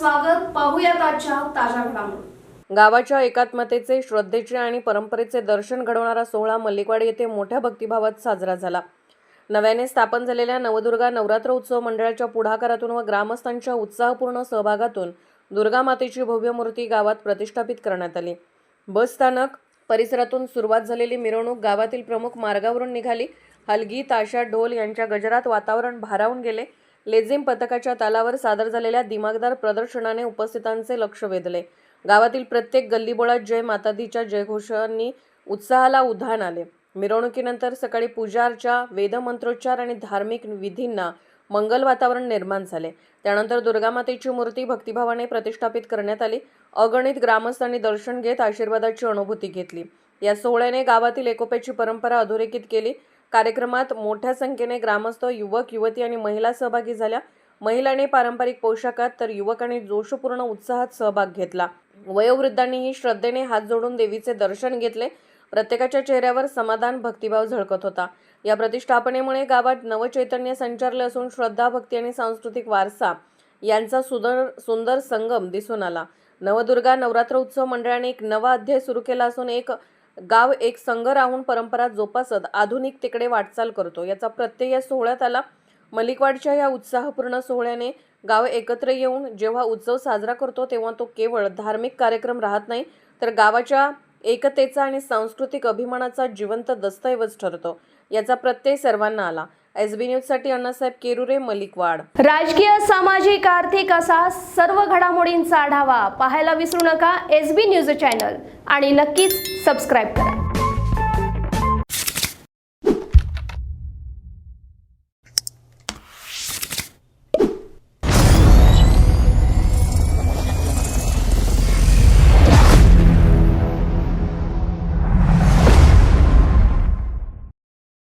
स्वागत. पाहूयात आजच्या ताज्या घडामोडी. गावाच्या एकात्मतेचे श्रद्धेचे आणि परंपरेचे दर्शन घडवणारा सोहळा मल्लिकवाडी येथे मोठ्या भक्तिभावात साजरा झाला. नव्याने स्थापन झालेल्या नवदुर्गा नवरात्र उत्सव मंडळाच्या पुढाकारातून व ग्रामस्थांच्या उत्साहपूर्ण सहभागातून दुर्गा मातेची भव्य मूर्ती गावात प्रतिष्ठापित करण्यात आली. बस स्थानक परिसरातून सुरुवात झालेली मिरवणूक गावातील प्रमुख मार्गावरून निघाली. हलगी ताशा ढोल यांच्या गजरात वातावरण भारावून गेले. लेझिम पथकाच्या तालावर सादर झालेल्या दिमागदार प्रदर्शनाने उपस्थितांचे लक्ष वेधले. गावातील प्रत्येक गल्लीबोळात जय मातादीच्या जयघोषांनी उत्साहाला उधाण आले. मिरवणुकीनंतर सकाळी पूजा अर्चा वेदमंत्रोच्चार आणि धार्मिक विधींना मंगल वातावरण निर्माण झाले. त्यानंतर दुर्गामातेची मूर्ती भक्तिभावाने प्रतिष्ठापित करण्यात आली. अगणित ग्रामस्थांनी दर्शन घेत आशीर्वादाची अनुभूती घेतली. या सोहळ्याने गावातील एकोप्याची परंपरा अधोरेखित केली. कार्यक्रमात मोठ्या संख्येने ग्रामस्थ युवक युवती आणि महिला सहभागी झाल्या. महिलांनी पारंपरिक पोशाखात तर युवकांनी जोशपूर्ण उत्साहात सहभाग घेतला. वयोवृद्धांनीही श्रद्धेने हात जोडून देवीचे दर्शन घेतले. प्रत्येकाच्या चेहऱ्यावर समाधान भक्तिभाव झळकत होता. या प्रतिष्ठापनेमुळे गावात नवचैतन्य संचारले असून श्रद्धा भक्ती आणि सांस्कृतिक वारसा यांचा सुंदर सुंदर संगम दिसून आला. नवदुर्गा नवरात्र उत्सव मंडळाने एक नवा अध्याय सुरू केला असून एक गाव एक संघ राहून परंपरा जोपासत आधुनिकतेकडे वाटचाल करतो. याचा प्रत्यय या सोहळ्यात आला. मलिकवाडच्या या उत्साहपूर्ण सोहळ्याने गाव एकत्र येऊन जेव्हा उत्सव साजरा करतो तेव्हा तो केवळ धार्मिक कार्यक्रम राहत नाही तर गावाच्या एकतेचा आणि सांस्कृतिक अभिमानाचा जिवंत दस्तऐवज ठरतो. याचा प्रत्यय सर्वांना आला. एस बी न्यूजसाठी अण्णासाहेब केरुरे मलिकवाड. राजकीय सामाजिक आर्थिक असा सर्व घडामोडींचा आढावा पाहायला विसरू नका एस बी न्यूज चॅनल आणि नक्कीच सबस्क्राईब करा.